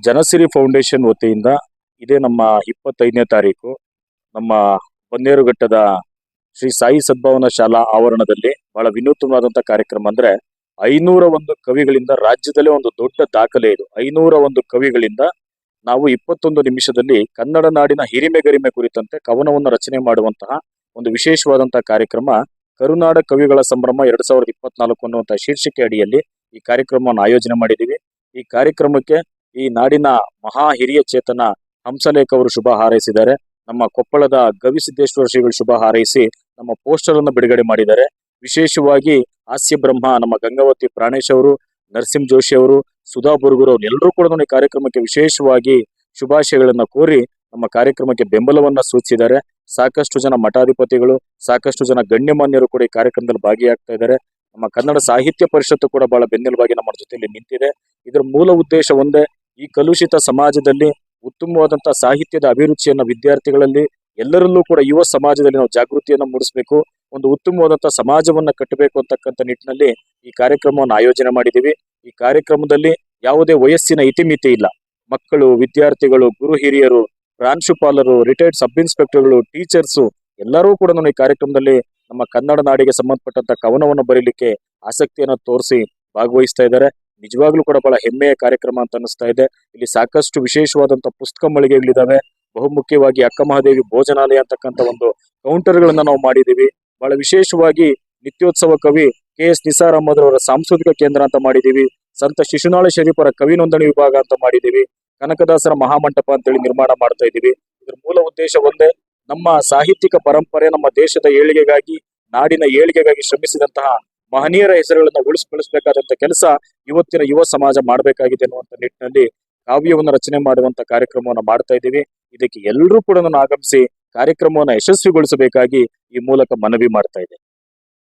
ಜನಸಿರಿ foundation ವತಿಯಿಂದ ಇದೇ ನಮ್ಮ ಇಪ್ಪತ್ತೈದನೇ ತಾರೀಕು ನಮ್ಮ ಬನ್ನೇರುಘಟ್ಟದ ಶ್ರೀ ಸಾಯಿ ಸದ್ಭಾವನಾ ಶಾಲಾ ಆವರಣದಲ್ಲಿ ಬಹಳ ವಿನೂತನವಾದಂತಹ ಕಾರ್ಯಕ್ರಮ ಅಂದ್ರೆ ಐನೂರ ಒಂದು ಕವಿಗಳಿಂದ ರಾಜ್ಯದಲ್ಲೇ ಒಂದು ದೊಡ್ಡ ದಾಖಲೆ ಇದು. ಐನೂರ ಒಂದು ಕವಿಗಳಿಂದ ನಾವು ಇಪ್ಪತ್ತೊಂದು ನಿಮಿಷದಲ್ಲಿ ಕನ್ನಡ ನಾಡಿನ ಹಿರಿಮೆ ಗರಿಮೆ ಕುರಿತಂತೆ ಕವನವನ್ನು ರಚನೆ ಮಾಡುವಂತಹ ಒಂದು ವಿಶೇಷವಾದಂತಹ ಕಾರ್ಯಕ್ರಮ. ಕರುನಾಡ ಕವಿಗಳ ಸಂಭ್ರಮ ಎರಡ್ ಸಾವಿರದ ಇಪ್ಪತ್ನಾಲ್ಕು ಅನ್ನುವಂತಹ ಶೀರ್ಷಿಕೆ ಅಡಿಯಲ್ಲಿ ಈ ಕಾರ್ಯಕ್ರಮವನ್ನು ಆಯೋಜನೆ ಮಾಡಿದ್ದೀವಿ. ಈ ಕಾರ್ಯಕ್ರಮಕ್ಕೆ ಈ ನಾಡಿನ ಮಹಾ ಹಿರಿಯ ಚೇತನ ಹಂಸಲೇಖ ಅವರು ಶುಭ ಹಾರೈಸಿದ್ದಾರೆ. ನಮ್ಮ ಕೊಪ್ಪಳದ ಗವಿಸಿದ್ದೇಶ್ವರ ಶ್ರೀಗಳು ಶುಭ ಹಾರೈಸಿ ನಮ್ಮ ಪೋಸ್ಟರ್ ಅನ್ನು ಬಿಡುಗಡೆ ಮಾಡಿದ್ದಾರೆ. ವಿಶೇಷವಾಗಿ ಹಾಸ್ಯ ಬ್ರಹ್ಮ ನಮ್ಮ ಗಂಗಾವತಿ ಪ್ರಾಣೇಶ್ ಅವರು, ನರಸಿಂಹ ಜೋಶಿ ಅವರು, ಸುಧಾ ಬುರುಗರು ಅವರು ಎಲ್ಲರೂ ಕೂಡ ಈ ಕಾರ್ಯಕ್ರಮಕ್ಕೆ ವಿಶೇಷವಾಗಿ ಶುಭಾಶಯಗಳನ್ನ ಕೋರಿ ನಮ್ಮ ಕಾರ್ಯಕ್ರಮಕ್ಕೆ ಬೆಂಬಲವನ್ನ ಸೂಚಿಸಿದ್ದಾರೆ. ಸಾಕಷ್ಟು ಜನ ಮಠಾಧಿಪತಿಗಳು, ಸಾಕಷ್ಟು ಜನ ಗಣ್ಯಮಾನ್ಯರು ಕೂಡ ಈ ಕಾರ್ಯಕ್ರಮದಲ್ಲಿ ಭಾಗಿಯಾಗ್ತಾ ಇದ್ದಾರೆ. ನಮ್ಮ ಕನ್ನಡ ಸಾಹಿತ್ಯ ಪರಿಷತ್ತು ಕೂಡ ಬಹಳ ಬೆನ್ನೆಲುಬಾಗಿ ನಮ್ಮ ಜೊತೆಯಲ್ಲಿ ನಿಂತಿದೆ. ಇದರ ಮೂಲ ಉದ್ದೇಶ ಒಂದೇ ಈ ಕಲುಷಿತ ಸಮಾಜದಲ್ಲಿ ಉತ್ತಮವಾದಂತಹ ಸಾಹಿತ್ಯದ ಅಭಿರುಚಿಯನ್ನ ವಿದ್ಯಾರ್ಥಿಗಳಲ್ಲಿ ಎಲ್ಲರಲ್ಲೂ ಕೂಡ ಯುವ ಸಮಾಜದಲ್ಲಿ ನಾವು ಜಾಗೃತಿಯನ್ನು ಮೂಡಿಸಬೇಕು. ಒಂದು ಉತ್ತಮವಾದಂತಹ ಸಮಾಜವನ್ನ ಕಟ್ಟಬೇಕು ಅಂತಕ್ಕಂಥ ನಿಟ್ಟಿನಲ್ಲಿ ಈ ಕಾರ್ಯಕ್ರಮವನ್ನು ಆಯೋಜನೆ ಮಾಡಿದ್ದೀವಿ. ಈ ಕಾರ್ಯಕ್ರಮದಲ್ಲಿ ಯಾವುದೇ ವಯಸ್ಸಿನ ಇತಿಮಿತಿ ಇಲ್ಲ. ಮಕ್ಕಳು, ವಿದ್ಯಾರ್ಥಿಗಳು, ಗುರು ಹಿರಿಯರು, ಪ್ರಾಂಶುಪಾಲರು ರಿಟೈರ್ಡ್ ಸಬ್ ಇನ್ಸ್ಪೆಕ್ಟರ್ಗಳು ಟೀಚರ್ಸು ಎಲ್ಲರೂ ಕೂಡ ಈ ಕಾರ್ಯಕ್ರಮದಲ್ಲಿ ನಮ್ಮ ಕನ್ನಡ ನಾಡಿಗೆ ಸಂಬಂಧಪಟ್ಟಂತ ಕವನವನ್ನು ಬರೀಲಿಕ್ಕೆ ಆಸಕ್ತಿಯನ್ನು ತೋರಿಸಿ ಭಾಗವಹಿಸ್ತಾ ಇದ್ದಾರೆ. ನಿಜವಾಗ್ಲೂ ಕೂಡ ಬಹಳ ಹೆಮ್ಮೆಯ ಕಾರ್ಯಕ್ರಮ ಅಂತ ಅನಿಸ್ತಾ ಇದೆ. ಇಲ್ಲಿ ಸಾಕಷ್ಟು ವಿಶೇಷವಾದಂತಹ ಪುಸ್ತಕ ಮಳಿಗೆಗಳಿದಾವೆ. ಬಹುಮುಖ್ಯವಾಗಿ ಅಕ್ಕ ಮಹಾದೇವಿ ಭೋಜನಾಲಯ ಅಂತಕ್ಕಂಥ ಒಂದು ಕೌಂಟರ್ ಗಳನ್ನ ನಾವು ಮಾಡಿದೀವಿ. ಬಹಳ ವಿಶೇಷವಾಗಿ ನಿತ್ಯೋತ್ಸವ ಕವಿ ಕೆ ಎಸ್ ನಿಸಾರ್ ಸಾಂಸ್ಕೃತಿಕ ಕೇಂದ್ರ ಅಂತ ಮಾಡಿದೀವಿ. ಸಂತ ಶಿಶುನಾಳ ಶರೀಫರ ಕವಿ ನೋಂದಣಿ ವಿಭಾಗ ಅಂತ ಮಾಡಿದೀವಿ. ಕನಕದಾಸರ ಮಹಾಮಂಟಪ ಅಂತೇಳಿ ನಿರ್ಮಾಣ ಮಾಡ್ತಾ ಇದೀವಿ. ಇದ್ರ ಮೂಲ ಉದ್ದೇಶ ಒಂದೇ, ನಮ್ಮ ಸಾಹಿತ್ಯಿಕ ಪರಂಪರೆ, ನಮ್ಮ ದೇಶದ ಏಳಿಗೆಗಾಗಿ, ನಾಡಿನ ಏಳಿಗೆಗಾಗಿ ಶ್ರಮಿಸಿದಂತಹ ಮಹನೀಯರ ಹೆಸರುಗಳನ್ನ ಉಳಿಸ್ಕೊಳಿಸಬೇಕಾದಂತ ಕೆಲಸ ಇವತ್ತಿನ ಯುವ ಸಮಾಜ ಮಾಡಬೇಕಾಗಿದೆ ಅನ್ನುವಂತ ನಿಟ್ಟಿನಲ್ಲಿ ಕಾವ್ಯವನ್ನು ರಚನೆ ಮಾಡುವಂತ ಕಾರ್ಯಕ್ರಮವನ್ನು ಮಾಡ್ತಾ ಇದ್ದೀವಿ. ಇದಕ್ಕೆ ಎಲ್ಲರೂ ಕೂಡ ಆಗಮಿಸಿ ಕಾರ್ಯಕ್ರಮವನ್ನು ಯಶಸ್ವಿಗೊಳಿಸಬೇಕಾಗಿ ಈ ಮೂಲಕ ಮನವಿ ಮಾಡ್ತಾ ಇದೆ